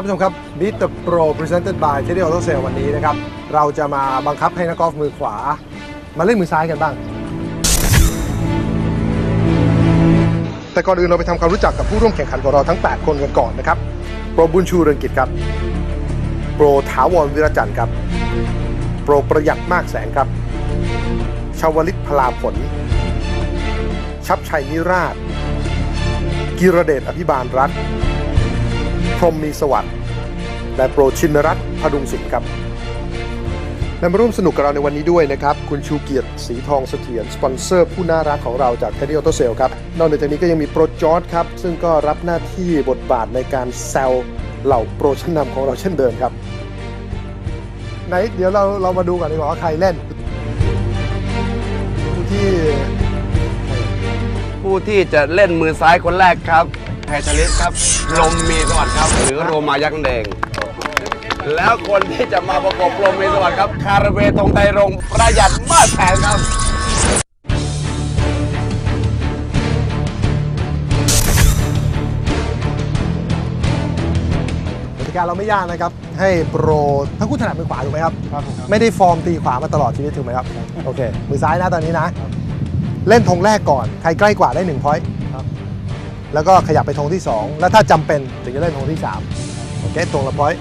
านผู้ชมครับ Beat the Pro Presented by Teddy Auto Sale วันนี้นะครับ เราจะมาบังคับให้นักกอล์ฟมือขวา มาเล่นมือซ้ายกันบ้าง แต่ก่อนอื่นเราไปทำความรู้จักกับผู้ร่วมแข่งขันของเราทั้ง 8 คนกันก่อนนะครับ โปรบุญชูเรืองกิจครับ โปรถาวรวิรจันทร์ครับ โปรประหยัดมากแสงครับ ชาวลิตพลาผล ชับชัยนิราช กิรเดชอภิบาลรัฐ พรมมีสวัสดิ์และโปรชินรัตน์พดุงศิลป์ครับและมาร่วมสนุกกับเราในวันนี้ด้วยนะครับ คุณชูเกียรติสีทองเสถียรสปอนเซอร์ผู้น่ารักของเราจาก t e d d y Auto Sale ครับ นอกจากนี้ก็ยังมีโปรจอร์ดครับ ซึ่งก็รับหน้าที่บทบาทในการแซวเหล่าโปรชั้นนำของเราเช่นเดิมครับ ไหนเดี๋ยวเราเรามาดูกันดีกว่าว่าใครเล่น ผู้ที่ ผู้ที่จะเล่นมือซ้ายคนแรกครับ ไททาลิสครับ ลมมีสวัสดิ์ครับ หรือโรมายักษ์แดง แล้วคนที่จะมาประกบลมมีสวัสดิ์ครับ คาราเวทงไตรรงค์ประหยัดมากแสนครับกติกาเราไม่ยากนะครับ ให้โปรทั้งคู่ถนัดมือขวาถูกไหมครับไม่ได้ฟอร์มตีขวามาตลอดชีวิตถูกไหมครับโอเคมือซ้ายนะตอนนี้นะ เล่นธงแรกก่อน ใครใกล้กว่าได้1พอยต์ แล้วก็ขยับไปธงที่ 2 แล้วถ้าจำเป็นถึงจะเล่นธงที่3โอเคธงละพอยต์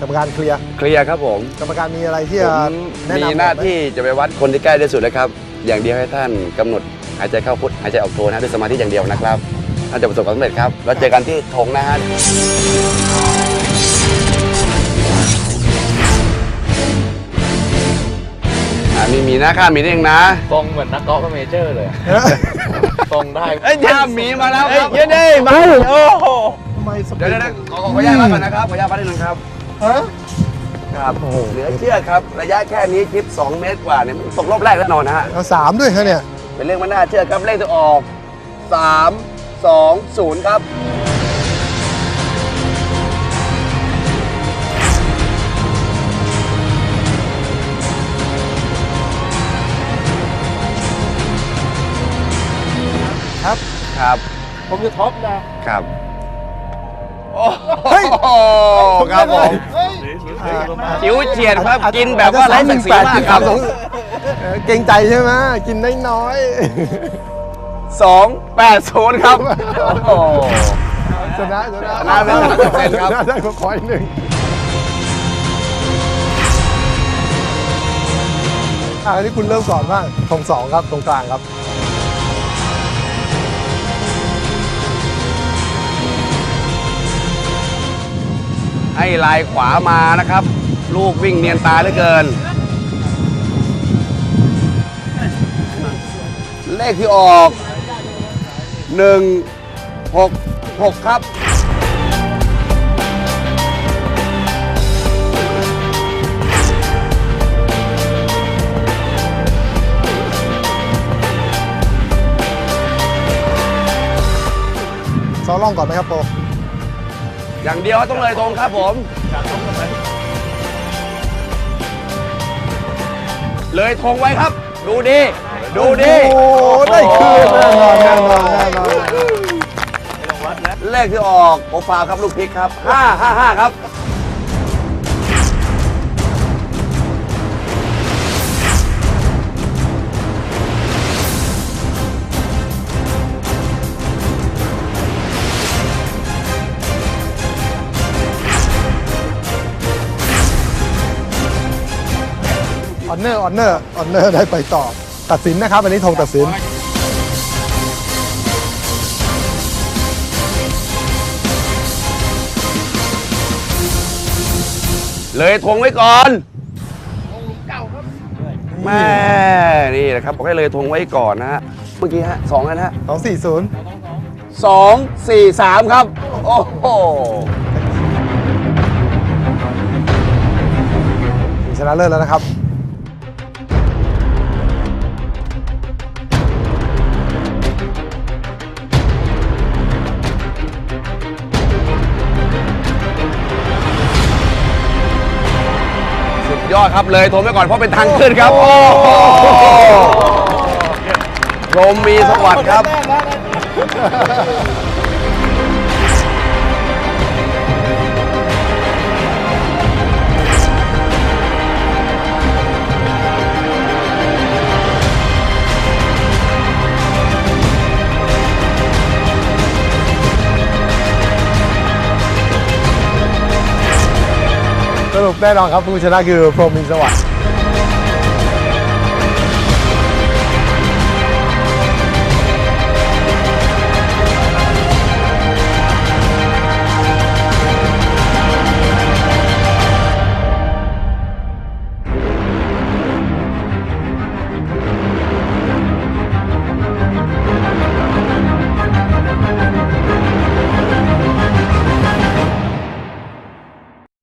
กรรมการเคลียร์เคลียร์ครับผม กรรมการมีอะไรที่ผจะมแนะนำมีหน้าที่จะไปวัดคนที่ใกล้ที่สุดเลยครับ อย่างเดียวให้ท่านกำหนดหายใจเข้าพุทหายใจออกโทนะด้วยสมาธิอย่างเดียวนะครับ ท่านจะประสบความสำเร็จครับ แล้วเจอกันที่ธงนะฮะ อ่ามีมีนะข้ามมีนี่เองนะทรงเหมือนนักกอล์ฟเมเจอร์เลยเฮ้ยทรงได้ เอ้ยข้ามหมีมาแล้วครับ เดี๋ยวปีเดี๋ดยวขอขอขออนุญาตพักก่อนนะครับขออนุญาตพักนิดนึงครับ ฮะ ครับโอ้โห เหลือเชื่อครับ ระยะแค่นี้ชิป 2 เมตรกว่าเนี่ยมันตกรอบแรกแน่นอนนะฮะ เอาสามด้วยฮะเนี่ย เป็นเรื่องไม่น่าเชื่อครับเลขจะออก 3 2 0 ครับ ครับ ครับ ผมจะท็อปนะ ครับโอ้ เฮ้ยโหครับผมจิ๋วเฉียดครับกินแบบว่าไร้ศักดิ์ศรีมากครับเออเกรงใจใช่ไหมกินน้อย2 8 0ครับโอ้โหๆชนะชนะชนะไป100%ครับชนะได้ก็ขออีกหนึ่งอะอันนี้คุณเริ่มก่อนบ้างตรงสองครับตรงกลางครับ ให้ลายขวามานะครับ ลูกวิ่งเนียนตาเหลือเกิน เลขที่ออก 1 6 6 ครับ ซ้อมล่องก่อนไหมครับโป อย่างเดียวต้องเลยตรงครับผม เลยธงไว้ครับ ดูดี ดูดีโอ้โหได้คืนแน่นอนแน่นอนแน่นอนเลขที่ออกโอฟาวครับลูกพริกครับ 5 5 5 ครับ ออนเนอร์ออนเนอร์ออนเนอร์ได้ไปต่อ ตัดสินนะครับ อันนี้ธงตัดสิน เลยธงไว้ก่อนแม่นี่แหละครับบอกให้เลยธงไว้ก่อนนะฮะเมื่อกี้ฮะสองแล้วนะฮะ240สองสี่สามครับ โอ้โหชนะเลิศแล้วนะครับ อดครับเลยธงไว้ก่อนเพราะเป็นทางขึ้นครับ โอ้โหพรหมมีสวัสดิ์ครับเรุปแน่นอนครับผู้ชนะคือพรหมินสวัสดิ์